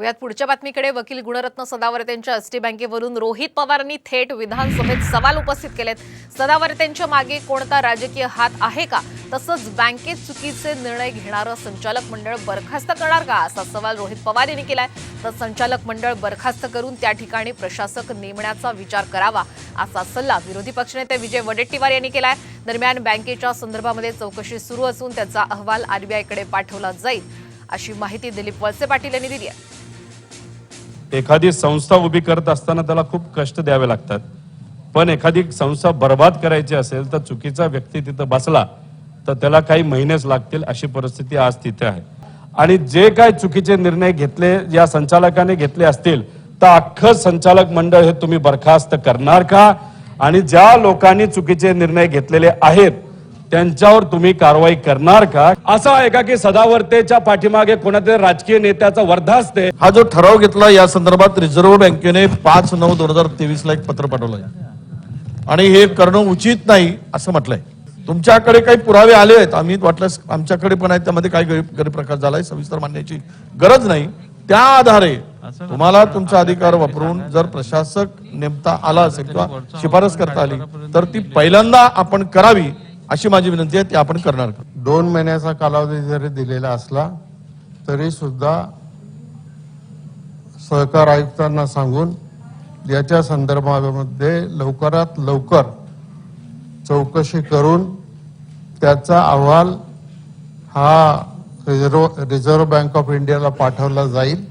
वयात पुढच्या बातमीकडे वकील गुणरत्न सदावर्ते यांच्या एसटी बँकेवरून रोहित पवारांनी थेट विधानसभेत सवाल उपस्थित केलेत. सदावर्ते यांच्या मागे कोणता राजकीय हात आहे का? तसंच बँकेत चुकीचे निर्णय घेणारं संचालक मंडळ बरखास्त करणार का? असा सवाल रोहित पवार यांनी केलाय. तर संचालक मंडळ बरखास्त करून त्या ठिकाणी प्रशासक नेमण्याचा विचार करावा असा सल्ला विरोधी पक्षनेते विजय वडेट्टीवार यांनी केलाय. दरम्यान बँकेच्या संदर्भामध्ये चौकशी सुरू असून त्याचा अहवाल आरबीआयकडे पाठवला जाईल अशी माहिती दिलीप वळसे पाटील यांनी दिली आहे. एखादी संस्था उभी करत असताना त्याला खूप कष्ट द्यावे लागतात. पण एखादी संस्था बर्बाद करायची असेल तर चुकीचा व्यक्ती तिथं बसला तर त्याला काही महिनेच लागतील अशी परिस्थिती आज तिथे आहे. आणि जे काय चुकीचे निर्णय घेतले या संचालकाने घेतले असतील तर अख्खं संचालक मंडळ हे तुम्ही बरखास्त करणार का? आणि ज्या लोकांनी चुकीचे निर्णय घेतलेले आहेत त्यांच्यावर तुम्ही कारवाई करणार का? असं आहे का की सदावर्तेच्या पाठीमागे कोणातरी राजकीय नेत्याचा वर्धा असते हा जो ठराव घेतला या संदर्भात रिझर्व्ह बँकेने पाच नऊ दोन हजार तेवीस ला एक पत्र पाठवलंय. आणि हे करणं उचित नाही असं म्हटलंय. तुमच्याकडे काही पुरावे आले आहेत. आम्ही वाटल्यास आमच्याकडे पण आहेत. त्यामध्ये काही गैर गैरप्रकार झालाय. सविस्तर मांडण्याची गरज नाही. त्या आधारे तुम्हाला तुमचा अधिकार वापरून जर प्रशासक नेमता आला असेल किंवा शिफारस करता आली तर ती पहिल्यांदा आपण करावी. अशी माझी विनंती आहे ती आपण करणार का? दोन महिन्याचा कालावधी जरी दिलेला असला तरी सुद्धा सहकार आयुक्तांना सांगून याच्या संदर्भामध्ये लवकरात लवकर चौकशी करून त्याचा अहवाल हा रिझर्व रिझर्व्ह बँक ऑफ इंडियाला पाठवला जाईल.